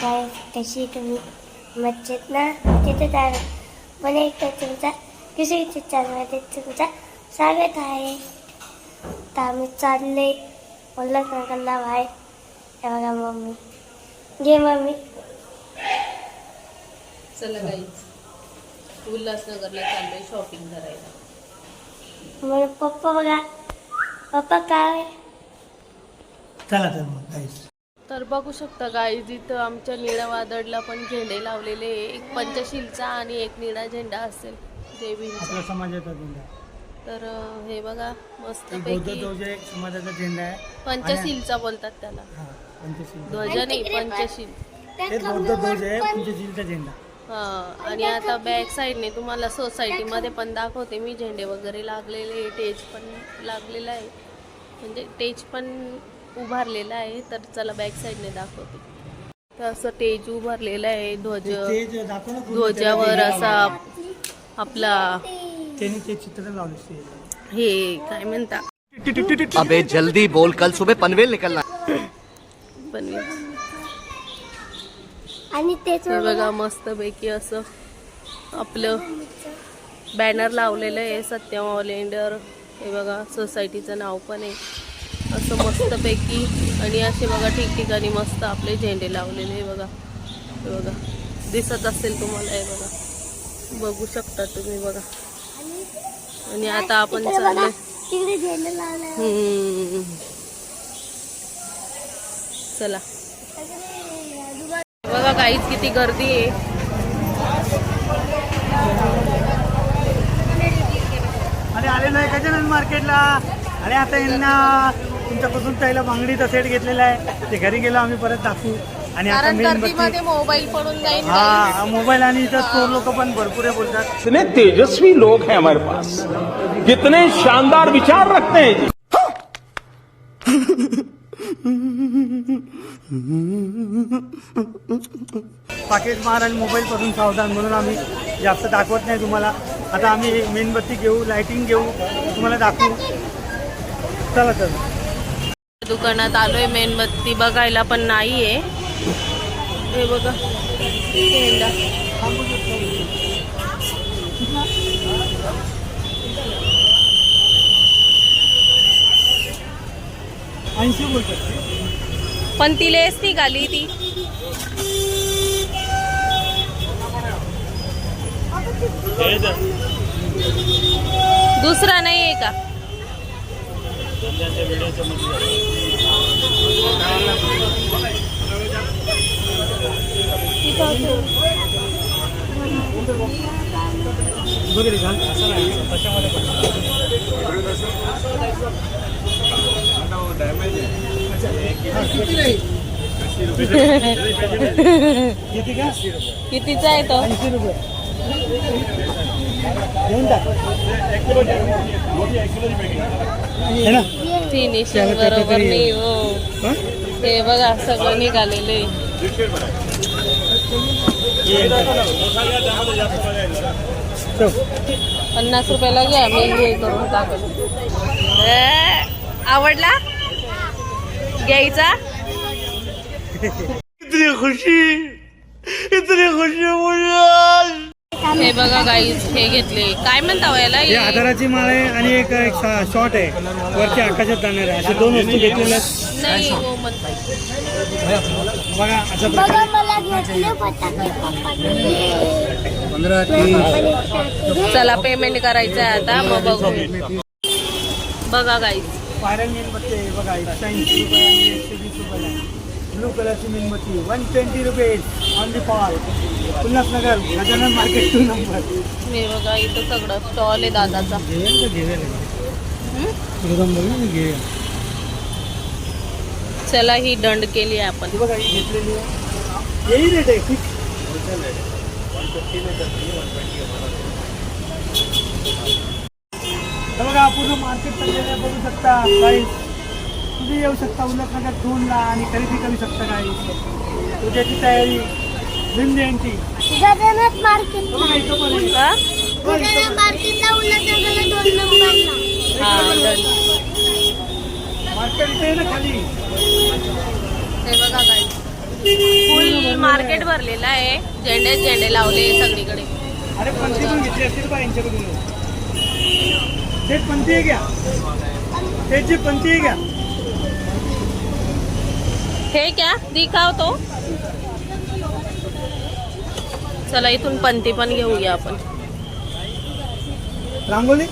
काय कशी तुम्ही मज्जेत ना तिथे तर मला एक तुमचा किसी चॅनलमध्ये तुमचा स्वागत आहे तर आम्ही चालले उल्हासनगरला बाहेर हे बघा मम्मी घे मम्मी चला गाईच उल्हासनगरला चाललोय शॉपिंग करायला. मग पप्पा बघा. पप्पा काय? चला तर मग काहीच तर बघू शकता गाईज इथं आमच्या निळ्या वादळला पण झेंडे लावलेले. एक पंचशीलचा आणि एक निळा झेंडा असेल देवींचा. आपल्या समाजाचा झेंडा तर अं, हे बघा मस्त एक बौद्ध पैकी ध्वज एक समाजाचा झेंडा आहे. पंचशीलचा बोलतात त्याला. हा पंचशील. ध्वज नाही पंचशील. तेच बौद्ध ध्वज आहे पंचशीलचा झेंडा. हा आणि आता बॅक साईडने तुम्हाला सोसायटीमध्ये पण दाखवते मी. झेंडे वगैरे लागलेले टेज पण लागलेला आहे. म्हणजे टेज पण उभारलेला आहे तर चला बॅक साईडने दाखवते. तर असं टेज उभारलेलं आहे ध्वज ध्वजावर असा आपला त्यांनी ते चित्र लावले स्टेजवर. हे काय म्हणता? अबे जल्दी बोल कल सुबह पनवेल निकलना पण आणि तेच बघा मस्त पैकी असं आपलं बॅनर लावलेलं आहे सत्यम ऑलेंडर हे बघा सोसायटीचं नाव पण आहे. असं मस्त पैकी आणि असे बघा ठिकठिकाणी मस्त आपले झेंडे लावलेले आहे बघा. हे बघा. दिसत असेल तुम्हाला हे बघा. बघू शकता तुम्ही बघा. आणि आता आपण हम्म. चला. बघा काहीच किती गर्दी आहे. अरे आले नाही गजानन मार्केटला? अरे आता यांना तुमच्यापासून त्याला बांगडीचा सेट घेतलेला आहे. ते घरी गेलो आम्ही परत दाखवू. आणि आता कारण मोबाईल पडून जाईल हा मोबाईल आणि इथं स्टोर लोक पण भरपूर आहे बोलतात. कितने तेजस्वी लोग हैं हमारे पास। कितने शानदार विचार रखते हैं जी। पाकिट मार आणि मोबाईल पासून सावधान म्हणून आम्ही जास्त दाखवत नाही तुम्हाला. आता आम्ही मेणबत्ती घेऊ लाइटिंग घेऊ तुम्हाला दाखवू. चला तर दुकानात आलोय मेणबत्ती बघायला पण नाहीये. हे बघा पण ती लेस निघाली ती. दुसरा नाही आहे का? वगैरे घाल असं नाही त्याच्यामध्ये किती का? कितीचा आहे तो? है फिनिशिंग बरोबर नाही हो. हा? बघा सगळं निघालेलं. पन्नास रुपयाला घ्या मी हे करून टाकत. आवडला? घ्यायचा? इतनी खुशी इतनी खुशी मुझे हे बघा गाईज हे घेतले. काय म्हणता हो याला हे? आधाराची माळ आहे आणि एक एक शॉर्ट आहे. वरती आकाशात जाणार आहे. असे दोन वस्तू घेतलेल्या आहेत. नाही हो म्हणता बघा असं बघा प्रकारे. मला घेतले फटाके पप्पाने. चला पेमेंट करायचं आहे आता. मग बघू. बघा गाईज मेणबत्ती आहे बघा एकशे ऐंशी रुपये आणि एकशे वीस रुपये आहे ब्लू कलरची मेणबत्ती. One twenty rupees on the pole Ulhasnagar Gajanan market two number हे बघा इथं सगळं स्टॉल आहे दादाचा. घेऊया का घेऊया चला ही दंड केली आहे आपण. बघा ही घेतलेली आहे. यही रेट आहे फिक्स हे बघा पूर्ण मार्केट चाललेलं आहे बघू शकता. प्राईस तुम्ही येऊ शकता. उल्हासनगर दोनला आणि खरेदी करू शकता काही उद्याची तयारी. यांची. गजानन मार्केट. बघा इथं पण आहे. हा? गजानन मार्केटला उल्हासनगरला दोन नंबरला. हा दंड मार्केट इथे आहे ना खाली. हे बघा गाईज फुल मार्केट भरलेलं आहे. झेंडे झेंडे लावले सगळीकडे. अरे पंथी पण घेतली असतील बा यांच्याकडून. तेच पंथी आहे घ्या. तेच जी पंथी आहे घ्या. हे क्या? दिखाव तो। चला इथून पंती पण घेऊया आपण. रांगोली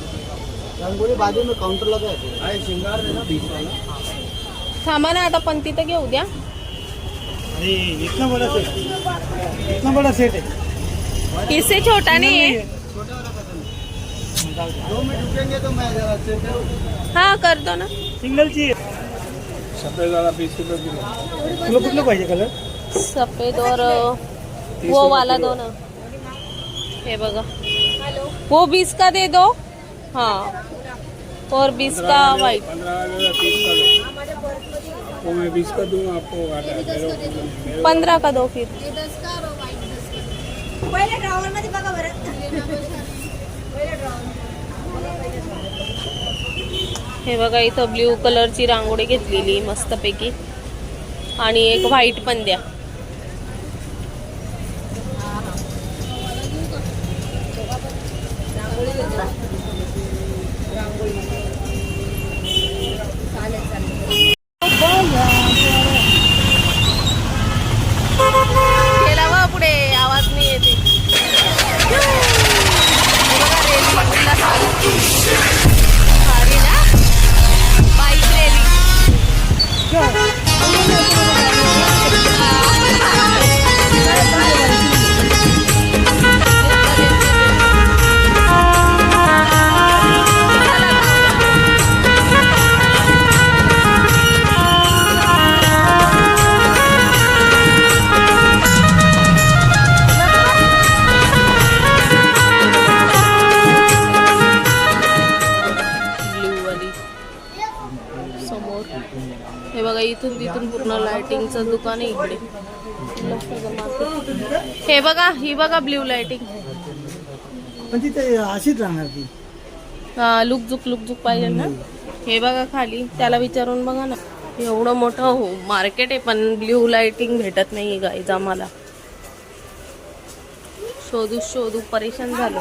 थांबा ना आता पंती तर घेऊ द्या. अरे इतना बड़ा सेट इतना बड़ा सेट है इससे छोटा नहीं है हाँ कर दो. ना. आहे तुला कुठलं पाहिजे कलर सफ़ेद और वो वाला दो ना। बघा। वो बीस का दे दो। हाँ। और बीस का वाइट वो मैं बीस का दूँगा आपको पंद्रह का दो फिर। हे बघा इथं ब्ल्यू कलरची रांगोळी घेतलेली मस्तपैकी. आणि एक व्हाईट पण द्या. इथून पूर्ण लाइटिंगचं दुकान आहे इकडे. हे बघा ही बघा ब्ल्यू लाइटिंग पण ती ते अशीच राहणार ती. हा लुकझुक लुकझुक पाहिजे ना? हे बघा खाली त्याला विचारून बघा ना. एवढं मोठं हो मार्केट आहे पण ब्ल्यू लाइटिंग भेटत नाही गाईज आम्हाला. शोधू शोधू परेशान झालो.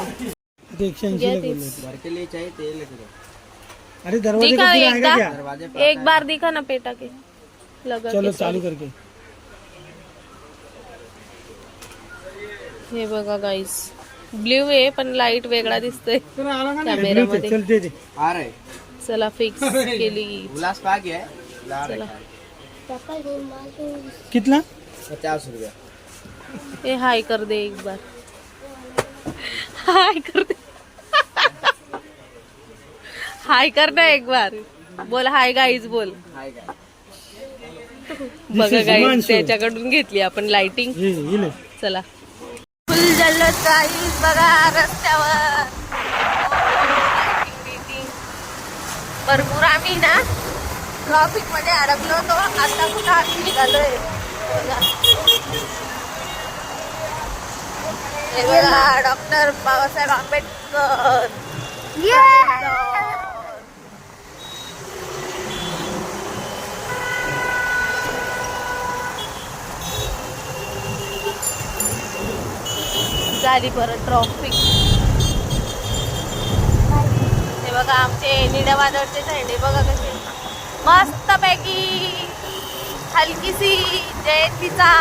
अरे एक बार दिखा ना पेटा के लगा चलो चालू करके. हे बघा गाईस ब्ल्यू आहे पण लाइट वेगळा दिसतोय. आ रहे चला फिक्स केली. उल्लास पा गया है ला रहे चला पापा हे मागून कितना पचास रुपया. ए हाय कर दे एक बार. हाय कर दे. हाय कर ना एक बार. बोल हाय गाईज बोल. हाय काय बघा Himanshu. त्याच्याकडून घेतली आपण लाइटिंग चला. फुल जल्लोष गाईज बघा रस्त्यावर. भरपूर आम्ही ना ट्रॉफिकमध्ये अडकलो होतो. आता कुठं आम्ही निघालोय? डॉक्टर बाबासाहेब आंबेडकर. झाली परत ट्रॉफिक हे बघा आमचे निड्या वादळचे झेंडे बघा कसे. मस्त पैकी हलकीसी जयंतीचा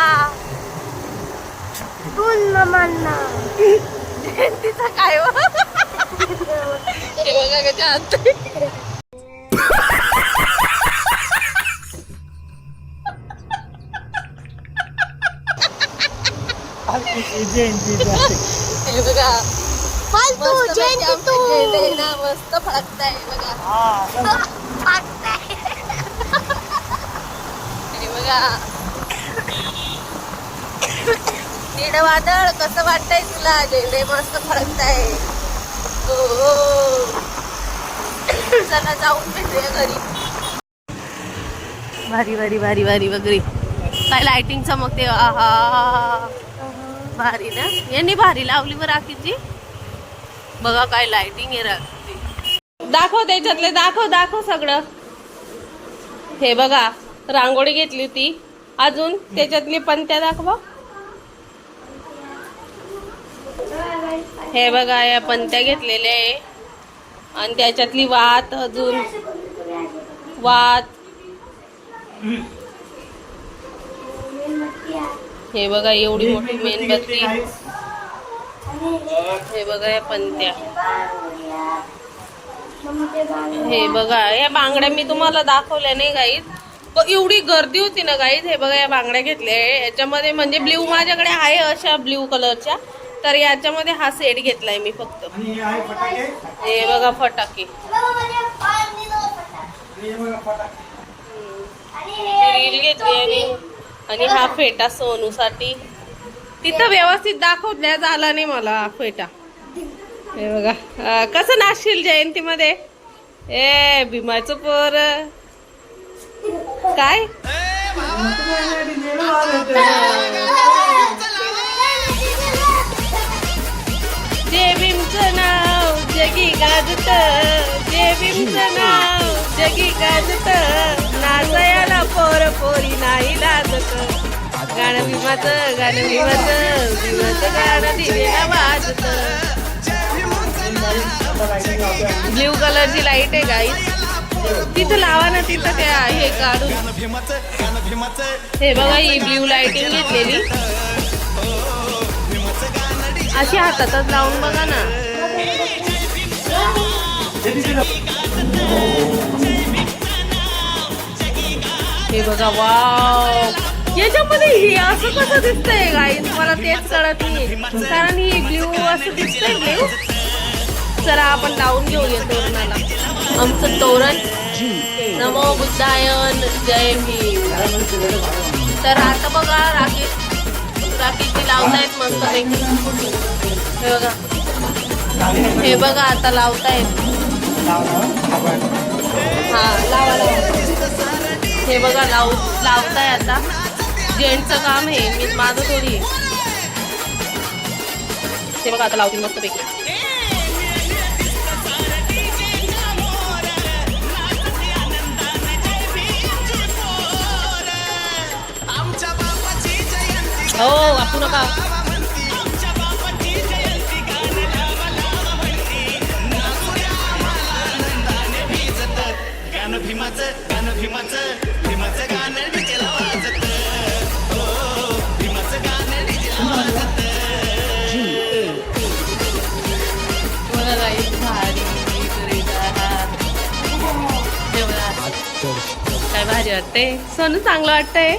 जयंतीचा काय हो? हे बघा कसे हसते इथे इथे हे बघा फालतू मस्त पैकी जयंती आमचे तू झेंडे ना मस्त फडकताय बघा. हे बघा. निड वादळ कसं वाटतंय तुला? झेंडे मस्त फडकताय. हो, हो. चला जाऊन भेटूया घरी. भारी भारी भारी भारी वगैरे काय लाइटिंग चमकते? आहा. भारी ना यांनी भारी लावली बरं राखीची. बघा काय लाइटिंग आहे राखीची दाखव त्याच्यातले दाखव दाखव सगळं. हे बघा रांगोळी घेतली होती. अजून त्याच्यातली पंत्या दाखवा. हे बघा या पंत्या घेतलेल्या आहे. आणि त्याच्यातली वात अजून. वात. हे बघा एवढी मोठी मेणबत्ती. हे बघा या पंत्या हे बघा या बांगड्या मी तुम्हाला दाखवल्या नाही गाईत एवढी गर्दी होती ना गाईत हे बघा या बांगड्या घेतल्या. याच्यामध्ये म्हणजे ब्ल्यू माझ्याकडे आहे अशा ब्ल्यू कलरच्या तर याच्यामध्ये हा सेट घेतलाय मी फक्त. आणि हे आहे फटाके? हे बघा फटाके. हे बघा फटाके. रील घेतली आणि आणि हा फेटा सोनूसाठी. तिथं व्यवस्थित दाखवल्या झाला नाही मला हा फेटा. हे बघा. कसं नाशशील जयंतीमध्ये? ए भीमाचं पोर. काय? जे भीमचं नाव जगी गाजत जे भीमचं नाव जगी गाजत नाचायला पोर पोरी. गाणं भीमाचं गाणं भीमाचं भीमाचं गाणं दिलेला वाजत. ब्ल्यू कलरची लाइट आहे गाई तिथं लावा ना तिथं त्या हे काढून. हे बघा ही ब्ल्यू लाईटिंग घेतलेली. अशी हातातच लावून बघा ना. हे बघा वाव. याच्यामध्ये हे असं कसं दिसतंय गाईज मला तेच कळत नाही. कारण ही ब्ल्यू असं दिसतंय ब्ल्यू चला आपण लावून घेऊया तोरणाला. आमचं तोरण. नमो बुद्धायन जय भीम. तर आता बघा राकेश राखीची लावतायत मस्त हे बघा. हे बघा आता लावतायत. हा लावा लावा. हे बघा लाव लावताय आता. जेंटचं काम आहे मी माझं थोडी. ते बघा आता लावतील मस्त पैकी. हो वापरू नका. भीमाचं भारी वाटते सोनू चांगलं वाटतंय?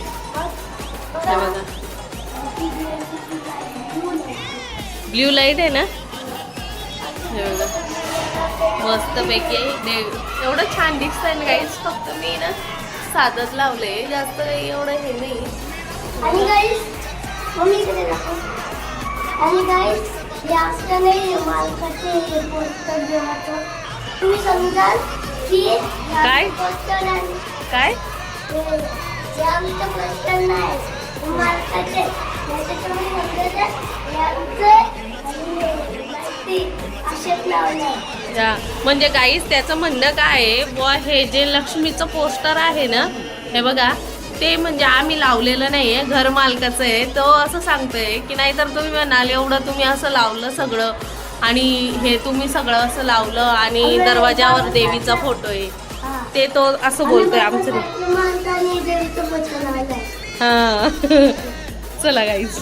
हे ब्ल्यू लाइट आहे ना? हे बघा. मस्त पैकी देव. एवढं छान दिसतंय ना काहीच फक्त मी ना साधच लावले जास्त काही एवढं हे नाही. आणि गाईस मम्मीकडे दाखव आणि गाईस असं नाही मालकाचे हे पोस्टर जेव्हाचं. तुम्ही समजाल की काय? पोस्टर आणि काय? म्हणजे गाईस त्याचं म्हणणं काय आहे? बुवा हे जे लक्ष्मीचं पोस्टर आहे ना हे बघा ते म्हणजे आम्ही लावलेलं नाही आहे घर मालकाचं आहे. तो असं सांगतोय की नाहीतर तुम्ही म्हणाल एवढं तुम्ही असं लावलं सगळं आणि हे तुम्ही सगळं असं लावलं आणि दरवाजावर देवीचा फोटो आहे. ते तो असं बोलतोय आमचं. हा. चला गाईस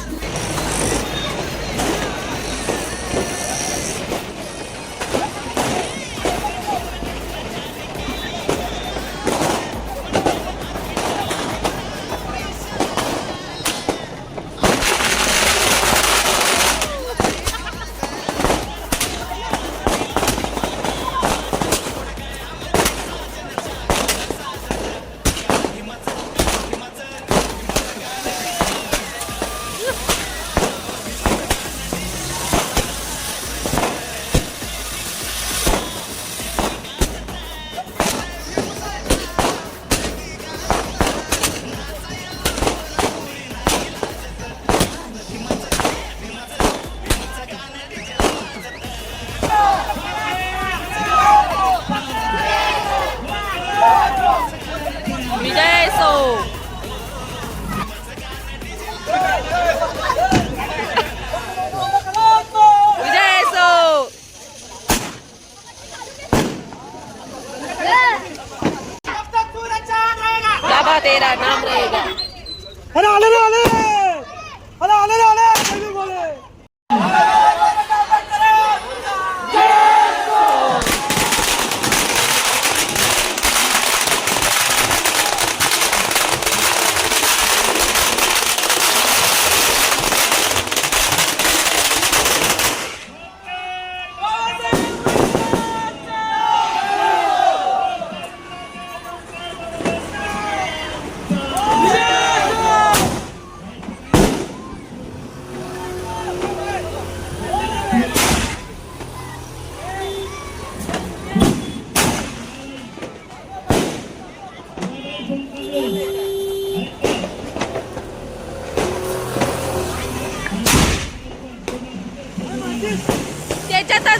go!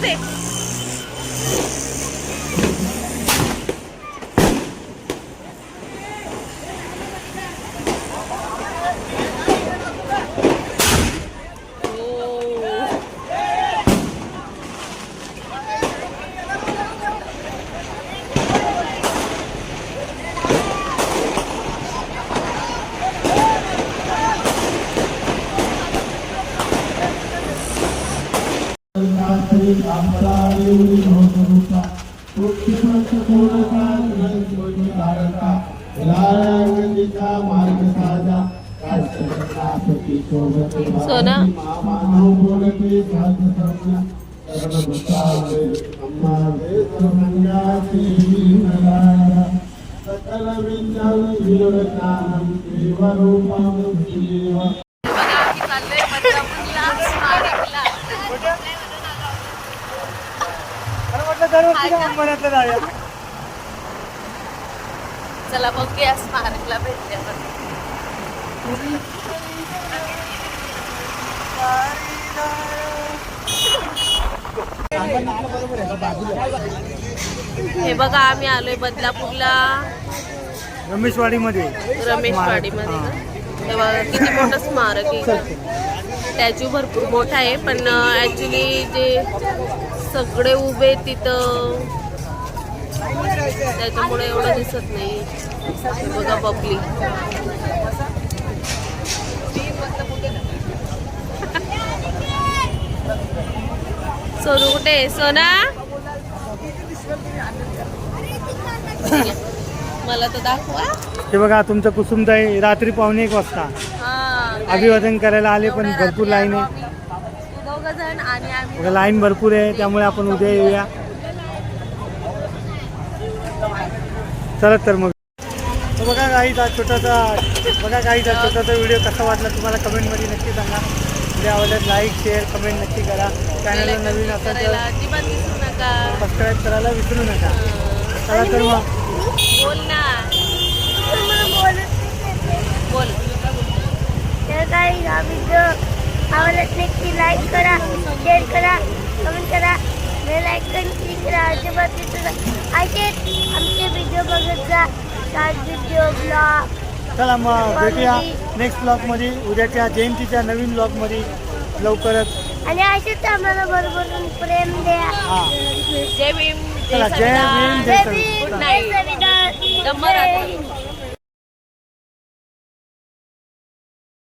This. सोना बघा आम्ही चाललोय बदलापूरला स्मारकला. अरे म्हटलं दरवर्षी जाऊया. चला बघूया स्मारकला हे बघा आम्ही आलोय बदलापूरला. रमेशवाडीमध्ये. ना. हे बघा किती मोठं स्मारक आहे. स्टॅच्यू भरपूर मोठा आहे पण ॲक्च्युली जे सगळे उभे तिथं. त्याच्यामुळे एवढं दिसत नाही. बघा पब्लिक सोनू कुठे? सोना? मला तर दाखवा. हे बघा तुमचं कुसुमताई रात्री पावणे एक वाजता. अभिवादन करायला आले पण भरपूर लाईन आहे. जण आणि आम्ही लाईन भरपूर आहे त्यामुळे आपण उद्या येऊया. चला तर मग. तर बघा काहीचा छोटासा बघा काहीचा छोटासा व्हिडिओ कसा वाटला तुम्हाला कमेंटमध्ये नक्की सांगा. व्हिडिओ आवडल्यास लाईक शेअर कमेंट नक्की करा. चॅनलला नवीन असेल तर करायला अजिबात विसरू नका. सबस्क्राईब करायला विसरू नका. चला तर मग. बोल ना. बोल. तर आवडत नक्की लाईक करा शेअर करा कमेंट करा बेल आयकन क्लिक करा अजिबात असेच आमचे व्हिडिओ बघत जा. शॉर्ट व्हिडिओ ब्लॉग चला मग भेटूया नेक्स्ट ब्लॉगमध्ये उद्याच्या जयंतीच्या नवीन ब्लॉगमध्ये लवकरच. आणि असेच आम्हाला बरोबर प्रेम द्या. हां. जय भीम चला जय भीम जय भीम, जय. संविधान